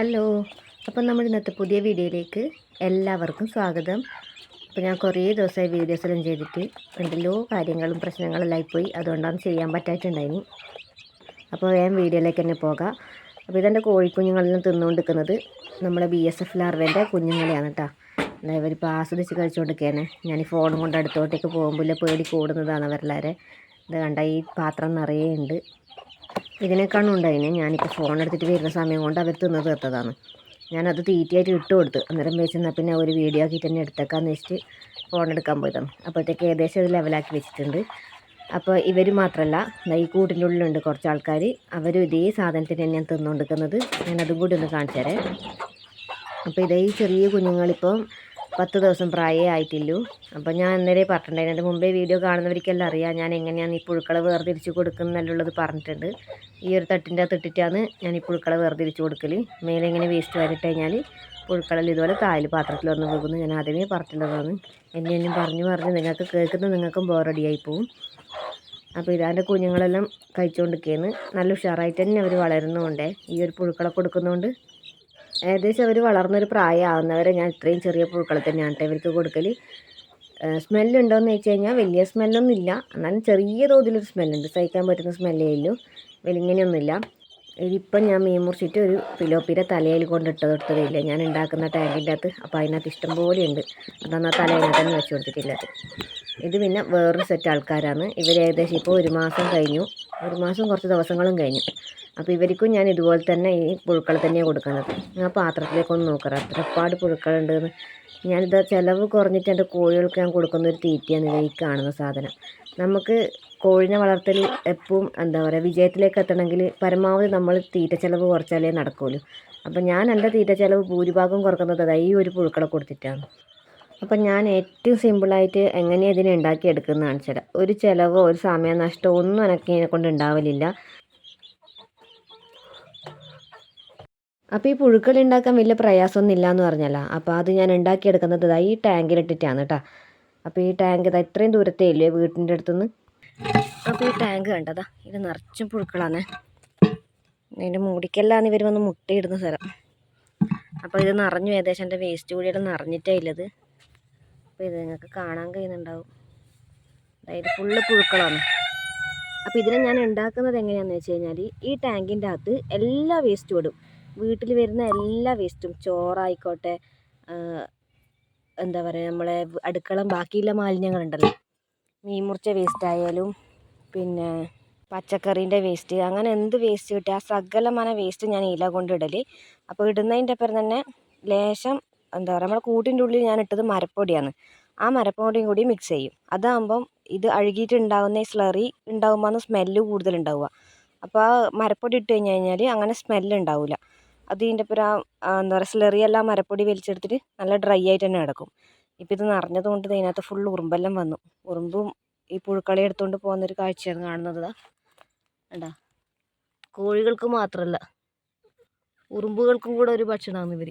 Hello. അപ്പം നമ്മൾ ഇന്നത്തെ പുതിയ വീഡിയോയിലേക്ക് എല്ലാവർക്കും സ്വാഗതം. അപ്പോൾ ഞാൻ കുറേ ദിവസമായി വീഡിയോസ് എല്ലാം ചെയ്തിട്ട് എന്തെല്ലോ കാര്യങ്ങളും പ്രശ്നങ്ങളെല്ലാം പോയി അതുകൊണ്ടാണ് ചെയ്യാൻ പറ്റായിട്ടുണ്ടായിനി. അപ്പോൾ വേഗം വീഡിയോയിലേക്ക് തന്നെ പോകാം. അപ്പോൾ ഇതെന്റെ കോഴിക്കുഞ്ഞുങ്ങളെല്ലാം തിന്നുകൊണ്ടിരിക്കുന്നത് നമ്മുടെ ബി എസ് എഫ് ലാർവേന്റെ കുഞ്ഞുങ്ങളെയാണ് കേട്ടോ. ഇവരിപ്പോൾ ആസ്വദിച്ച് കഴിച്ചുകൊണ്ടിരിക്കുകയാണ്. ഞാൻ ഈ ഫോണും കൊണ്ട് അടുത്തോട്ടേക്ക് പോകുമ്പോൾ പേടി കൂടുന്നതാണ് അവരെല്ലാവരെ. ഇത് കണ്ട ഈ പാത്രം നിറയെ ഉണ്ട്. ഇതിനേക്കാളും ഉണ്ടായിന്. ഞാനിപ്പോൾ ഫോൺ എടുത്തിട്ട് വരുന്ന സമയം കൊണ്ട് അവർ തിന്ന് തീർത്തതാണ് ഞാനത് തീറ്റയായിട്ട് ഇട്ട് കൊടുത്ത്. അന്നേരം വെച്ചെന്നാൽ പിന്നെ ഒരു വീഡിയോ ആക്കിയിട്ട് തന്നെ എടുത്തേക്കാന്ന് വെച്ചിട്ട് ഫോൺ എടുക്കാൻ പോയതാണ്. അപ്പോഴത്തേക്ക് ഏകദേശം അത് ലെവലാക്കി വെച്ചിട്ടുണ്ട്. അപ്പോൾ ഇവർ മാത്രമല്ല ഈ കൂട്ടിന്റെ ഉള്ളിലുണ്ട് കുറച്ച് ആൾക്കാർ അവരും ഇതേ സാധനത്തിന് തന്നെയാണ് തിന്നുകൊണ്ടിരിക്കുന്നത് ഞാനതും കൂടി ഒന്ന് കാണിച്ചു തരാം. അപ്പോൾ ഇതേ ചെറിയ കുഞ്ഞുങ്ങളിപ്പം പത്ത് ദിവസം പ്രായേ ആയിട്ടില്ലൂ. അപ്പോൾ ഞാൻ അന്നേരം പറഞ്ഞിട്ടുണ്ടായിരുന്നു മുമ്പേ വീഡിയോ കാണുന്നവർക്കെല്ലാം അറിയാം. ഞാൻ എങ്ങനെയാണ് ഈ പുഴുക്കളെ വേർതിരിച്ച് കൊടുക്കുന്നെല്ലുള്ളത് പറഞ്ഞിട്ടുണ്ട്. ഈ ഒരു തട്ടിന്റെ തട്ടിട്ടാണ് ഞാൻ ഈ പുഴുക്കളെ വേർതിരിച്ച് കൊടുക്കൽ മേലെ ഇങ്ങനെ വേസ്റ്റ് വരട്ടെ കഴിഞ്ഞാൽ പുഴുക്കളിൽ ഇതുപോലെ താൽ പാത്രത്തിൽ വന്ന് പോകുന്നു. ഞാൻ ആദ്യമേ പറഞ്ഞിട്ടുള്ളതാണ്. എന്നെ എന്നും പറഞ്ഞു പറഞ്ഞ് നിങ്ങൾക്ക് കേൾക്കുന്ന നിങ്ങൾക്കും ബോറടിയായി പോവും അപ്പോൾ ഇതാന്റെ കുഞ്ഞുങ്ങളെല്ലാം കഴിച്ചുകൊണ്ടിരിക്കുകയാണ് നല്ല ഉഷാറായിട്ട് തന്നെ അവർ വളരുന്നതുകൊണ്ട് ഈ ഒരു പുഴുക്കളെ കൊടുക്കുന്നതുകൊണ്ട് ഏകദേശം അവർ വളർന്നൊരു പ്രായമാവുന്നവരെ ഞാൻ ഇത്രയും ചെറിയ പുഴുക്കളെ തന്നെയാണ് കേട്ടോ ഇവർക്ക് കൊടുക്കൽ സ്മെല്ലുണ്ടോയെന്ന് ചോദിച്ചു കഴിഞ്ഞാൽ വലിയ സ്മെല്ലൊന്നും ഇല്ല എന്നാലും ചെറിയ തോതിലൊരു സ്മെല്ലുണ്ട്. സഹിക്കാൻ പറ്റുന്ന സ്മെല്ലേ ഉള്ളൂ. വലിങ്ങനെയൊന്നുമില്ല. ഇതിപ്പം ഞാൻ മീൻ മുറിച്ചിട്ട് ഒരു പിലോപ്പിയുടെ തലയിൽ കൊണ്ടിട്ട് കൊടുത്തതില്ല ഞാൻ ഉണ്ടാക്കുന്ന ടാങ്കിന്റെ അകത്ത്. അപ്പോൾ അതിനകത്ത് ഇഷ്ടം പോലെ ഉണ്ട്. അതാണ് ആ തലയിൽ തന്നെ വെച്ച് കൊടുത്തിട്ടില്ലത് ഇത് പിന്നെ വേറൊരു സെറ്റ് ആൾക്കാരാണ്. ഇവർ ഇപ്പോൾ ഒരു മാസം കഴിഞ്ഞു. ഒരു മാസം കുറച്ച് ദിവസങ്ങളും കഴിഞ്ഞു. അപ്പോൾ ഇവർക്കും ഞാൻ ഇതുപോലെ തന്നെ ഈ പുഴുക്കൾ തന്നെയാണ് കൊടുക്കുന്നത്. ആ പാത്രത്തിലേക്കൊന്ന് നോക്കറ അത്രപ്പാട് പുഴുക്കളുണ്ടെന്ന്. ഞാനിത് ചിലവ് കുറഞ്ഞിട്ട് എന്റെ കോഴികൾക്ക് ഞാൻ കൊടുക്കുന്ന ഒരു തീറ്റയാണ് ഈ കാണുന്ന സാധനം. നമുക്ക് കോഴിനെ വളർത്തൽ എപ്പോഴും എന്താ പറയുക വിജയത്തിലേക്ക് എത്തണമെങ്കിൽ പരമാവധി നമ്മൾ തീറ്റ ചിലവ് കുറച്ചാലേ നടക്കുള്ളൂ. അപ്പം ഞാൻ എന്റെ തീറ്റ ചിലവ് ഭൂരിഭാഗം കുറക്കുന്നത് അതാ ഈ ഒരു പുഴുക്കളെ കൊടുത്തിട്ടാണ്. അപ്പം ഞാൻ ഏറ്റവും സിമ്പിളായിട്ട് എങ്ങനെയാണ് ഇതിനെ ഉണ്ടാക്കി എടുക്കുന്നതാണ് ചേട്ടാ ഒരു ചിലവോ ഒരു സമയനഷ്ടമോ ഒന്നും എനിക്ക് ഇതിനെ കൊണ്ട് ഉണ്ടാവലില്ല. അപ്പോൾ ഈ പുഴുക്കൾ ഉണ്ടാക്കാൻ വലിയ പ്രയാസമൊന്നും ഇല്ല എന്ന് പറഞ്ഞല്ലോ. അപ്പോൾ അത് ഞാൻ ഉണ്ടാക്കിയെടുക്കുന്നത് ഇതാ ഈ ടാങ്കിലിട്ടിട്ടാണ് കേട്ടോ അപ്പോൾ ഈ ടാങ്ക് ഇതാ ഇത്രയും ദൂരത്തേ ഇല്ലേ വീട്ടിന്റെ അടുത്തുനിന്ന് അപ്പോൾ ഈ ടാങ്ക് കണ്ടതാ ഇത് നിറച്ചും പുഴുക്കളാണ്. ഇതിന്റെ മൂടിക്കെല്ലാം ഇവർ വന്ന് മുട്ടയിടുന്ന സ്ഥലം. അപ്പോൾ ഇത് നിറഞ്ഞു ഏകദേശം എന്റെ വേസ്റ്റ് കൂടിയെല്ലാം നിറഞ്ഞിട്ടേ ഇല്ലത് അപ്പോൾ ഇത് നിങ്ങൾക്ക് കാണാൻ കഴിയുന്നുണ്ടാവും. അതായത് ഫുള്ള് പുഴുക്കളാണ്. അപ്പോൾ ഇതിനെ ഞാൻ ഉണ്ടാക്കുന്നത് എങ്ങനെയാണെന്ന് വെച്ച് കഴിഞ്ഞാൽ ഈ ടാങ്കിന്റെ അകത്ത് എല്ലാ വേസ്റ്റും ഇടും. വീട്ടിൽ വരുന്ന എല്ലാ വേസ്റ്റും ചോറായിക്കോട്ടെ എന്താ പറയുക നമ്മളെ അടുക്കള ബാക്കിയുള്ള മാലിന്യങ്ങളുണ്ടല്ലോ. മീൻ മുറിച്ച വേസ്റ്റ് ആയാലും പിന്നെ പച്ചക്കറീന്റെ വേസ്റ്റ് അങ്ങനെ എന്ത് വേസ്റ്റ് കിട്ടിയ ആ സകലമാന വേസ്റ്റ് ഞാൻ ഇല കൊണ്ട് ഇടൽ അപ്പോൾ ഇടുന്നതിന്റെ അപ്പുറം തന്നെ ലേശം എന്താ പറയുക നമ്മുടെ കൂട്ടിന്റെ ഉള്ളിൽ ഞാൻ ഇട്ടത് മരപ്പൊടിയാണ്. ആ മരപ്പൊടിയും കൂടി മിക്സ് ചെയ്യും. അതാകുമ്പം ഇത് അഴുകിയിട്ടുണ്ടാകുന്ന ഈ സ്ലറി ഉണ്ടാകുമ്പോൾ സ്മെല്ല് കൂടുതലുണ്ടാവുക. അപ്പോൾ ആ മരപ്പൊടി ഇട്ട് കഴിഞ്ഞ് കഴിഞ്ഞാൽ അങ്ങനെ സ്മെല്ല് ഉണ്ടാവില്ല അത് ഇതിന്റെ ഒപ്പം ആ എന്താ പറയുക സ്ലറിയെല്ലാം മരപ്പൊടി വലിച്ചെടുത്തിട്ട് നല്ല ഡ്രൈ ആയിട്ട് തന്നെ കിടക്കും. ഇപ്പം ഇത് നിറഞ്ഞത് കൊണ്ട് ഇതിനകത്ത് ഫുൾ ഉറുമ്പെല്ലാം വന്നു. ഉറുമ്പും ഈ പുഴുക്കളെ എടുത്തുകൊണ്ട് പോകുന്ന ഒരു കാഴ്ചയാണ് കാണുന്നത് കണ്ടാ? കോഴികൾക്ക് മാത്രമല്ല ഉറുമ്പുകൾക്കും കൂടെ ഒരു ഭക്ഷണമാണ് ഇവർ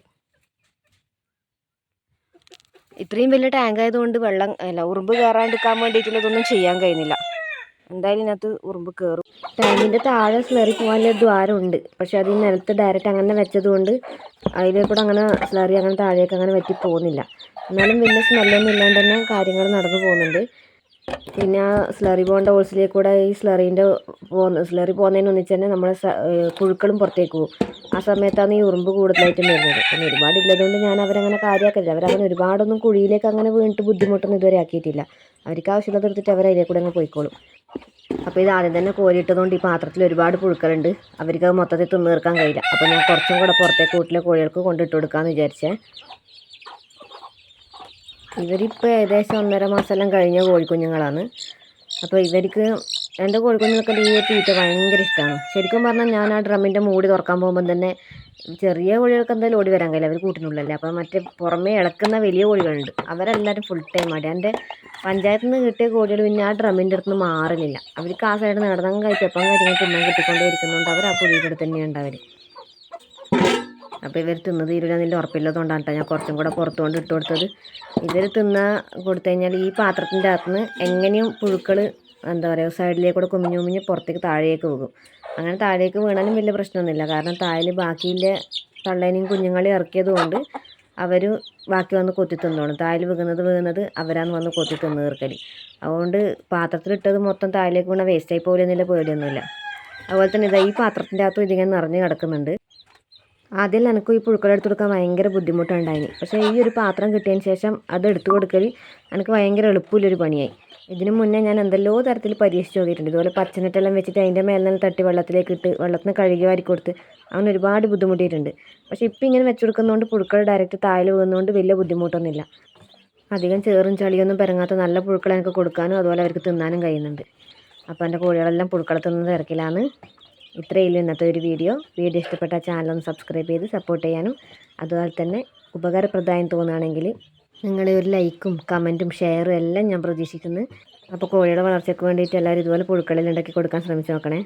ഇത്രയും വലിയ ടാങ്ക് ആയതുകൊണ്ട് വെള്ളം അല്ല ഉറുമ്പ് കയറാണ്ടിരിക്കാൻ വേണ്ടിയിട്ടുള്ളതൊന്നും ചെയ്യാൻ കഴിയുന്നില്ല. എന്തായാലും ഇതിനകത്ത് ഉറുമ്പ് കയറും ടാങ്കിന്റെ താഴെ സ്ലറി പോകാനുള്ള ദ്വാരമുണ്ട്. പക്ഷെ അത് ഈ നിലത്ത് ഡയറക്റ്റ് അങ്ങനെ വെച്ചതുകൊണ്ട് കൊണ്ട് കൂടെ അങ്ങനെ സ്ലറി അങ്ങനെ താഴേക്ക് അങ്ങനെ വറ്റി പോകുന്നില്ല. എന്നാലും വലിയ സ്മെല്ലൊന്നും ഇല്ലാണ്ട് തന്നെ കാര്യങ്ങൾ നടന്നു പോകുന്നുണ്ട്. പിന്നെ ആ സ്ലറി പോകേണ്ട ഹോൾസിലേക്ക് കൂടെ ഈ സ്ലറീന്റെ പോകുന്ന സ്ലറി പോകുന്നതിനൊന്നിച്ച് തന്നെ നമ്മളെ പുഴുക്കളും പുറത്തേക്ക് പോകും. ആ സമയത്താണ് ഈ ഉറുമ്പ് കൂടുതലായിട്ടും വരുന്നത്. പിന്നെ ഒരുപാട് ഇല്ലതുകൊണ്ട് ഞാൻ അവരങ്ങനെ കാര്യമാക്കില്ല അവരങ്ങനെ ഒരുപാടൊന്നും കുഴിയിലേക്ക് അങ്ങനെ വീണിട്ട് ബുദ്ധിമുട്ടൊന്നും ഇതുവരെ ആക്കിയിട്ടില്ല. അവർക്ക് ആവശ്യമുള്ളത് എടുത്തിട്ട് അവർ അതിലേക്ക് കൂടെ അങ്ങ് പോയിക്കോളും. അപ്പോൾ ഇത് ആദ്യം തന്നെ കോരിയിട്ടതുകൊണ്ട് ഈ പാത്രത്തിൽ ഒരുപാട് പുഴുക്കളുണ്ട്. അവർക്ക് അത് മൊത്തത്തിൽ തിന്നു തീർക്കാൻ കഴിയില്ല. അപ്പോൾ ഞാൻ കുറച്ചും കൂടെ പുറത്തേക്ക് വീട്ടിലെ കോഴികൾക്ക് കൊണ്ടിട്ട് കൊടുക്കാമെന്ന് വിചാരിച്ചേ. ഇവരിപ്പോൾ ഏകദേശം ഒന്നര മാസമെല്ലാം കഴിഞ്ഞ കോഴിക്കുഞ്ഞുങ്ങളാണ്. അപ്പോൾ ഇവർക്ക് എന്റെ കോഴിക്കുഞ്ഞുങ്ങൾക്ക് ഈ തീറ്റ ഭയങ്കര ഇഷ്ടമാണ് ശരിക്കും പറഞ്ഞാൽ ഞാൻ ആ ഡ്രമ്മിന്റെ മൂടി തുറക്കാൻ പോകുമ്പോൾ തന്നെ ചെറിയ കോഴികൾക്ക് എന്തായാലും ഓടി വരാൻ കഴിയില്ല. അവർ കൂട്ടിനുള്ളല്ലേ അപ്പോൾ മറ്റേ പുറമേ ഇളക്കുന്ന വലിയ കോഴികളുണ്ട്. അവരെല്ലാവരും ഫുൾ ടൈം ആടി എന്റെ പഞ്ചായത്തിൽ നിന്ന് കിട്ടിയ കോഴികൾ പിന്നെ ആ ഡ്രമ്മിന്റെ അടുത്ത് നിന്ന് മാറുന്നില്ല. അവർക്ക് ആ സൈഡ് നടന്നങ്ങ് കഴിച്ചപ്പം കാര്യങ്ങൾ തിന്നാൻ കിട്ടിക്കൊണ്ടേ ഇരിക്കുന്നുണ്ട് അവർ ആ കുഴിയുടെ അടുത്ത് തന്നെയുണ്ട് അവർ അപ്പോൾ ഇവർ തിന്ന് തീരില്ല എന്നില്ല ഉറപ്പില്ലാത്തതുകൊണ്ടാണ് ഞാൻ കുറച്ചും കൂടെ പുറത്തുകൊണ്ട് ഇട്ട് കൊടുത്തത്. ഇവർ തിന്ന കൊടുത്തു കഴിഞ്ഞാൽ ഈ പാത്രത്തിന്റെ അകത്തുനിന്ന് എങ്ങനെയും പുഴുക്കൾ എന്താ പറയുക സൈഡിലേക്ക് കൂടെ കുമിഞ്ഞ് കുമിഞ്ഞ് പുറത്തേക്ക് താഴേക്ക് പോകും. അങ്ങനെ താഴേക്ക് വീണാലും വലിയ പ്രശ്നമൊന്നുമില്ല. കാരണം താഴെ ബാക്കിയിലെ തള്ളേനെയും കുഞ്ഞുങ്ങളെയും ഇറക്കിയതുകൊണ്ട് അവർ ബാക്കി വന്ന് കൊത്തി തിന്നോളും. താഴെ വീകുന്നത് വീകുന്നത് അവരാന്ന് വന്ന് കൊത്തി തിന്ന് തീർക്കൽ അതുകൊണ്ട് പാത്രത്തിലിട്ടത് മൊത്തം താഴേക്ക് വീണ വേസ്റ്റായി പോലെന്നുള്ള പേടിയൊന്നുമില്ല. അതുപോലെ തന്നെ ഇതാ ഈ പാത്രത്തിന്റെ അകത്തും ഇതിങ്ങനെ നിറഞ്ഞ് കിടക്കുന്നുണ്ട്. ആദ്യം എനിക്കും ഈ പുഴുക്കൾ എടുത്തു കൊടുക്കാൻ ഭയങ്കര ബുദ്ധിമുട്ടുണ്ടായിന്. പക്ഷേ ഈ ഒരു പാത്രം കിട്ടിയതിന് ശേഷം അത് എടുത്തു കൊടുക്കൽ എനിക്ക് ഭയങ്കര എളുപ്പമുള്ളൊരു പണിയായി. ഇതിനു മുന്നേ ഞാൻ എന്തെല്ലോ തരത്തിൽ പരീക്ഷിച്ച് നോക്കിയിട്ടുണ്ട്. ഇതുപോലെ പച്ചനെട്ടെല്ലാം വെച്ചിട്ട് അതിന്റെ മേലെ തട്ടി വെള്ളത്തിലേക്ക് ഇട്ട് വെള്ളത്തിന് കഴുകി വാരി കൊടുത്ത് അങ്ങനെ ഒരുപാട് ബുദ്ധിമുട്ടിയിട്ടുണ്ട്. പക്ഷേ ഇപ്പം ഇങ്ങനെ വെച്ച് കൊടുക്കുന്നതുകൊണ്ട് പുഴുക്കൾ ഡയറക്റ്റ് താഴെ വീഴുന്നതുകൊണ്ട് വലിയ ബുദ്ധിമുട്ടൊന്നുമില്ല. അധികം ചേറും ചളിയൊന്നും പെരങ്ങാത്ത നല്ല പുഴുക്കളെ എനിക്ക് കൊടുക്കാനും അതുപോലെ അവർക്ക് തിന്നാനും കഴിയുന്നുണ്ട്. അപ്പോൾ എന്റെ കോഴികളെല്ലാം പുഴുക്കളെ തിന്നത് തിരക്കിലാണ് ഇത്രയേ ഉള്ളൂ ഇന്നത്തെ ഒരു വീഡിയോ. വീഡിയോ ഇഷ്ടപ്പെട്ട ചാനൽ ഒന്ന് സബ്സ്ക്രൈബ് ചെയ്ത് സപ്പോർട്ട് ചെയ്യാനും. അതുപോലെ തന്നെ ഉപകാരപ്രദമായും തോന്നുകയാണെങ്കിൽ നിങ്ങളുടെ ഒരു ലൈക്കും കമന്റും ഷെയറും എല്ലാം ഞാൻ പ്രതീക്ഷിക്കുന്നു. അപ്പോൾ കോഴിയുടെ വളർച്ചയ്ക്ക് വേണ്ടിയിട്ട് എല്ലാവരും ഇതുപോലെ പുഴുക്കളിൽ ഉണ്ടാക്കി കൊടുക്കാൻ ശ്രമിച്ചു നോക്കണേ.